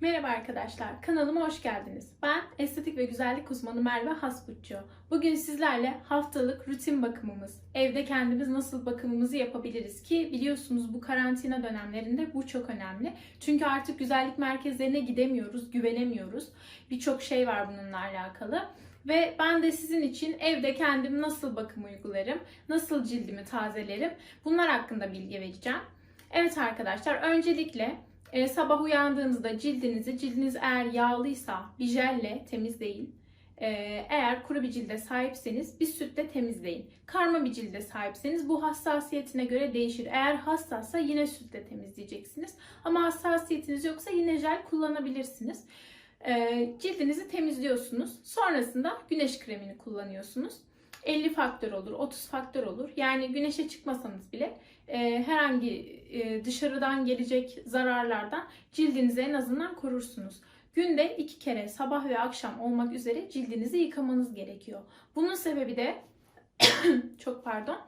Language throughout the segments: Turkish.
Merhaba arkadaşlar, kanalıma hoş geldiniz. Ben estetik ve güzellik uzmanı Merve Hasbutçu. Bugün sizlerle haftalık rutin bakımımız, evde kendimiz nasıl bakımımızı yapabiliriz ki biliyorsunuz bu karantina dönemlerinde bu çok önemli. Çünkü artık güzellik merkezlerine gidemiyoruz, güvenemiyoruz. Birçok şey var bununla alakalı. Ve ben de sizin için evde kendim nasıl bakım uygularım, nasıl cildimi tazelerim bunlar hakkında bilgi vereceğim. Evet arkadaşlar öncelikle e, sabah uyandığınızda cildinizi, cildiniz eğer yağlıysa bir jelle temizleyin. E, eğer kuru bir cilde sahipseniz bir sütle temizleyin. Karma bir cilde sahipseniz bu hassasiyetine göre değişir. Eğer hassassa yine sütle temizleyeceksiniz. Ama hassasiyetiniz yoksa yine jel kullanabilirsiniz. E, cildinizi temizliyorsunuz. Sonrasında güneş kremini kullanıyorsunuz. 50 faktör olur, 30 faktör olur. Yani güneşe çıkmasanız bile e, herhangi e, dışarıdan gelecek zararlardan cildinizi en azından korursunuz. Günde iki kere sabah ve akşam olmak üzere cildinizi yıkamanız gerekiyor. Bunun sebebi de çok pardon.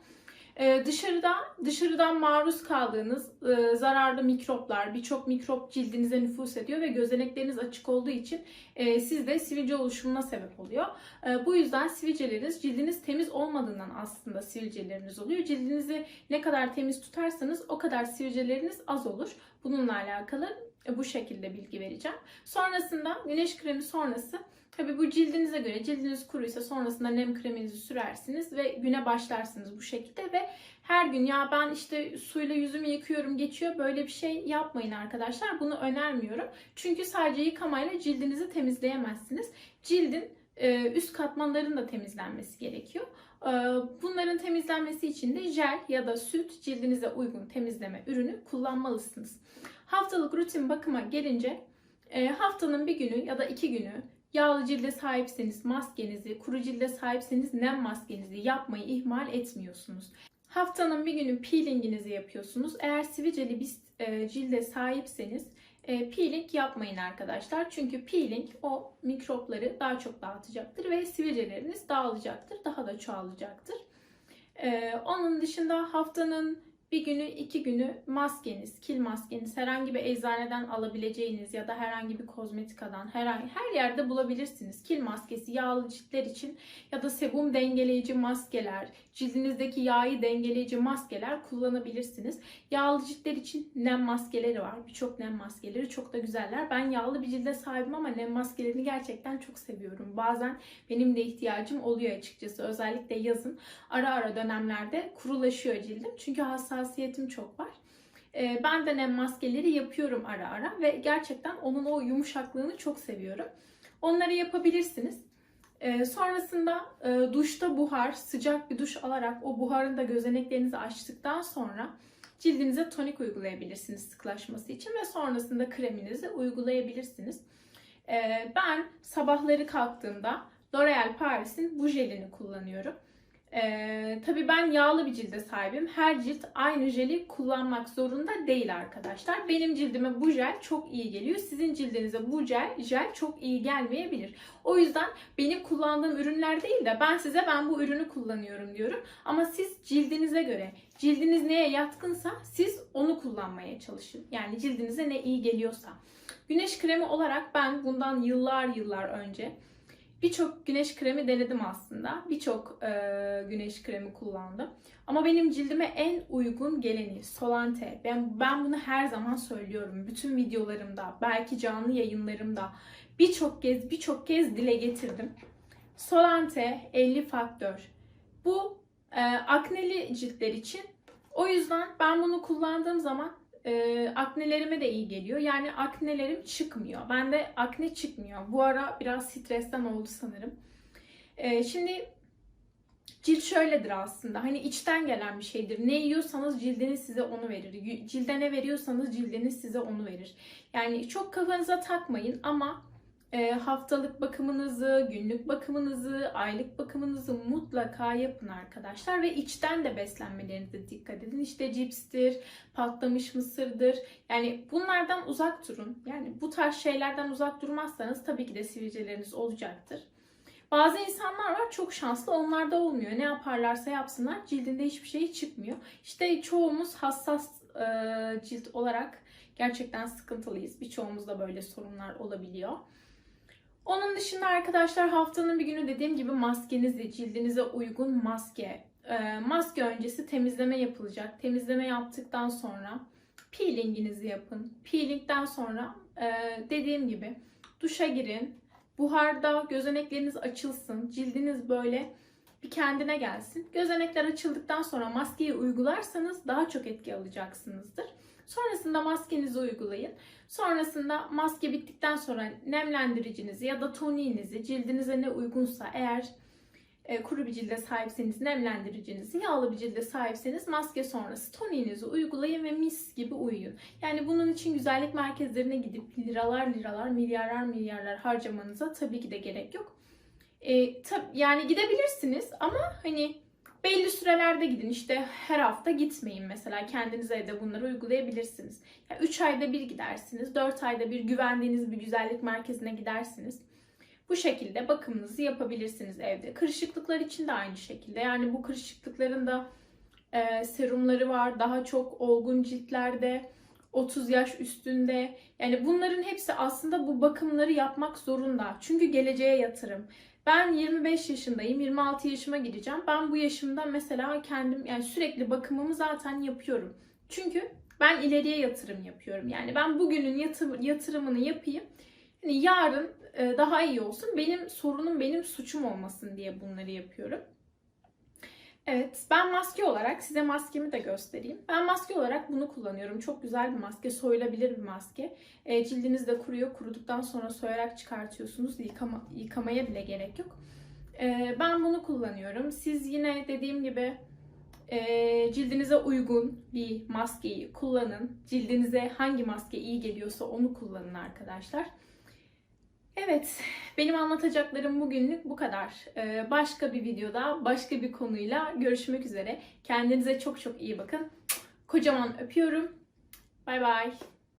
Ee, dışarıda dışarıdan maruz kaldığınız e, zararlı mikroplar, birçok mikrop cildinize nüfus ediyor ve gözenekleriniz açık olduğu için e, sizde sivilce oluşumuna sebep oluyor. E, bu yüzden sivilceleriniz cildiniz temiz olmadığından aslında sivilceleriniz oluyor. Cildinizi ne kadar temiz tutarsanız o kadar sivilceleriniz az olur. Bununla alakalı e, bu şekilde bilgi vereceğim. Sonrasında güneş kremi sonrası Tabi bu cildinize göre cildiniz kuruysa sonrasında nem kreminizi sürersiniz ve güne başlarsınız bu şekilde ve her gün ya ben işte suyla yüzümü yıkıyorum geçiyor böyle bir şey yapmayın arkadaşlar. Bunu önermiyorum. Çünkü sadece yıkamayla cildinizi temizleyemezsiniz. Cildin e, üst katmanların da temizlenmesi gerekiyor. E, bunların temizlenmesi için de jel ya da süt cildinize uygun temizleme ürünü kullanmalısınız. Haftalık rutin bakıma gelince e, haftanın bir günü ya da iki günü Yağlı cilde sahipseniz maskenizi, kuru cilde sahipseniz nem maskenizi yapmayı ihmal etmiyorsunuz. Haftanın bir günü peelinginizi yapıyorsunuz. Eğer sivilceli bir e, cilde sahipseniz e, peeling yapmayın arkadaşlar. Çünkü peeling o mikropları daha çok dağıtacaktır ve sivilceleriniz dağılacaktır, daha da çoğalacaktır. E, onun dışında haftanın bir günü, iki günü maskeniz, kil maskeniz herhangi bir eczaneden alabileceğiniz ya da herhangi bir kozmetikadan herhangi her yerde bulabilirsiniz. Kil maskesi yağlı ciltler için ya da sebum dengeleyici maskeler, cildinizdeki yağı dengeleyici maskeler kullanabilirsiniz. Yağlı ciltler için nem maskeleri var. Birçok nem maskeleri çok da güzeller. Ben yağlı bir cilde sahibim ama nem maskelerini gerçekten çok seviyorum. Bazen benim de ihtiyacım oluyor açıkçası. Özellikle yazın ara ara dönemlerde kurulaşıyor cildim. Çünkü hassasiyetim çok var. Ee, ben de nem maskeleri yapıyorum ara ara ve gerçekten onun o yumuşaklığını çok seviyorum. Onları yapabilirsiniz. Ee, sonrasında e, duşta buhar, sıcak bir duş alarak o buharın da gözeneklerinizi açtıktan sonra cildinize tonik uygulayabilirsiniz sıklaşması için ve sonrasında kreminizi uygulayabilirsiniz. Ee, ben sabahları kalktığımda L'Oreal Paris'in bu jelini kullanıyorum. Ee, tabii ben yağlı bir cilde sahibim. Her cilt aynı jeli kullanmak zorunda değil arkadaşlar. Benim cildime bu jel çok iyi geliyor. Sizin cildinize bu jel, jel çok iyi gelmeyebilir. O yüzden benim kullandığım ürünler değil de ben size ben bu ürünü kullanıyorum diyorum. Ama siz cildinize göre, cildiniz neye yatkınsa siz onu kullanmaya çalışın. Yani cildinize ne iyi geliyorsa. Güneş kremi olarak ben bundan yıllar yıllar önce Birçok güneş kremi denedim aslında. Birçok e, güneş kremi kullandım. Ama benim cildime en uygun geleni Solante. Ben, ben bunu her zaman söylüyorum. Bütün videolarımda, belki canlı yayınlarımda birçok kez birçok kez dile getirdim. Solante 50 faktör. Bu e, akneli ciltler için. O yüzden ben bunu kullandığım zaman e, aknelerime de iyi geliyor. Yani aknelerim çıkmıyor. Bende akne çıkmıyor. Bu ara biraz stresten oldu sanırım. E, şimdi cilt şöyledir aslında. Hani içten gelen bir şeydir. Ne yiyorsanız cildiniz size onu verir. Cilde ne veriyorsanız cildiniz size onu verir. Yani çok kafanıza takmayın ama e, haftalık bakımınızı, günlük bakımınızı, aylık bakımınızı mutlaka yapın arkadaşlar ve içten de beslenmelerinize dikkat edin. İşte cipstir, patlamış mısırdır. Yani bunlardan uzak durun. Yani bu tarz şeylerden uzak durmazsanız tabii ki de sivilceleriniz olacaktır. Bazı insanlar var çok şanslı onlarda olmuyor. Ne yaparlarsa yapsınlar cildinde hiçbir şey çıkmıyor. İşte çoğumuz hassas e, cilt olarak gerçekten sıkıntılıyız. Birçoğumuzda böyle sorunlar olabiliyor. Onun dışında arkadaşlar haftanın bir günü dediğim gibi maskenizi, cildinize uygun maske. Ee, maske öncesi temizleme yapılacak. Temizleme yaptıktan sonra peelinginizi yapın. Peelingden sonra e, dediğim gibi duşa girin. Buharda gözenekleriniz açılsın. Cildiniz böyle bir kendine gelsin. Gözenekler açıldıktan sonra maskeyi uygularsanız daha çok etki alacaksınızdır. Sonrasında maskenizi uygulayın. Sonrasında maske bittikten sonra nemlendiricinizi ya da toniğinizi cildinize ne uygunsa eğer e, kuru bir cilde sahipseniz nemlendiricinizi, yağlı bir cilde sahipseniz maske sonrası toniğinizi uygulayın ve mis gibi uyuyun. Yani bunun için güzellik merkezlerine gidip liralar liralar, milyarlar milyarlar harcamanıza tabii ki de gerek yok. E, tab- yani gidebilirsiniz ama hani belli sürelerde gidin. İşte her hafta gitmeyin mesela. Kendiniz evde bunları uygulayabilirsiniz. 3 ayda bir gidersiniz. 4 ayda bir güvendiğiniz bir güzellik merkezine gidersiniz. Bu şekilde bakımınızı yapabilirsiniz evde. Kırışıklıklar için de aynı şekilde. Yani bu kırışıklıkların da e, serumları var. Daha çok olgun ciltlerde, 30 yaş üstünde. Yani bunların hepsi aslında bu bakımları yapmak zorunda. Çünkü geleceğe yatırım. Ben 25 yaşındayım, 26 yaşıma gireceğim. Ben bu yaşımda mesela kendim yani sürekli bakımımı zaten yapıyorum. Çünkü ben ileriye yatırım yapıyorum. Yani ben bugünün yatır- yatırımını yapayım. Hani yarın e, daha iyi olsun. Benim sorunum benim suçum olmasın diye bunları yapıyorum. Evet, ben maske olarak size maskemi de göstereyim. Ben maske olarak bunu kullanıyorum. Çok güzel bir maske, soyulabilir bir maske. E, cildiniz de kuruyor. Kuruduktan sonra soyarak çıkartıyorsunuz. Yıkama, yıkamaya bile gerek yok. E, ben bunu kullanıyorum. Siz yine dediğim gibi e, cildinize uygun bir maskeyi kullanın. Cildinize hangi maske iyi geliyorsa onu kullanın arkadaşlar. Evet, benim anlatacaklarım bugünlük bu kadar. Ee, başka bir videoda, başka bir konuyla görüşmek üzere. Kendinize çok çok iyi bakın. Kocaman öpüyorum. Bay bay.